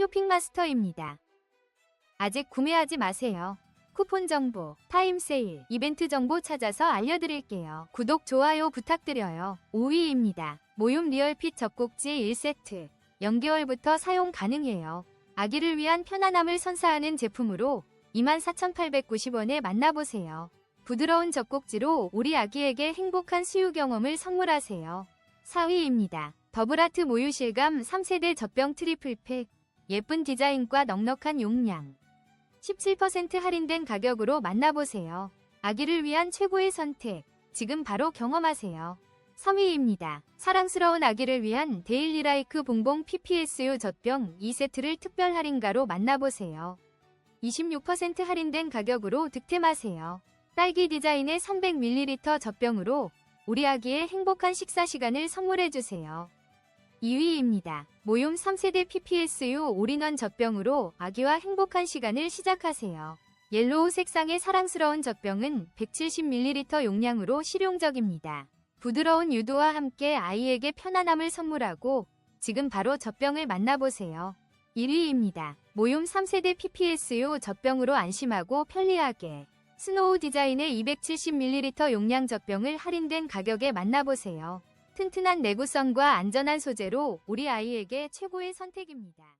쇼핑마스터입니다. 아직 구매하지 마세요. 쿠폰 정보, 타임 세일, 이벤트 정보 찾아서 알려드릴게요. 구독, 좋아요 부탁드려요. 5위입니다. 모욤 리얼핏 젖꼭지 1세트. 0개월부터 사용 가능해요. 아기를 위한 편안함을 선사하는 제품으로 24,890원에 만나보세요. 부드러운 젖꼭지로 우리 아기에게 행복한 수유 경험을 선물하세요. 4위입니다. 더블아트 모유실감 3세대 젖병 트리플팩. 예쁜 디자인과 넉넉한 용량. 17% 할인된 가격으로 만나보세요. 아기를 위한 최고의 선택. 지금 바로 경험하세요. 3위입니다. 사랑스러운 아기를 위한 데일리라이크 봉봉 PPSU 젖병 2세트를 특별 할인가로 만나보세요. 26% 할인된 가격으로 득템하세요. 딸기 디자인의 300ml 젖병으로 우리 아기의 행복한 식사 시간을 선물해주세요. 2위입니다. 모욤 3세대 PPSU 올인원 젖병으로 아기와 행복한 시간을 시작하세요. 옐로우 색상의 사랑스러운 젖병은 170ml 용량으로 실용적입니다. 부드러운 유도와 함께 아이에게 편안함을 선물하고 지금 바로 젖병을 만나보세요. 1위입니다. 모욤 3세대 PPSU 젖병으로 안심하고 편리하게 스노우 디자인의 270ml 용량 젖병을 할인된 가격에 만나보세요. 튼튼한 내구성과 안전한 소재로 우리 아이에게 최고의 선택입니다.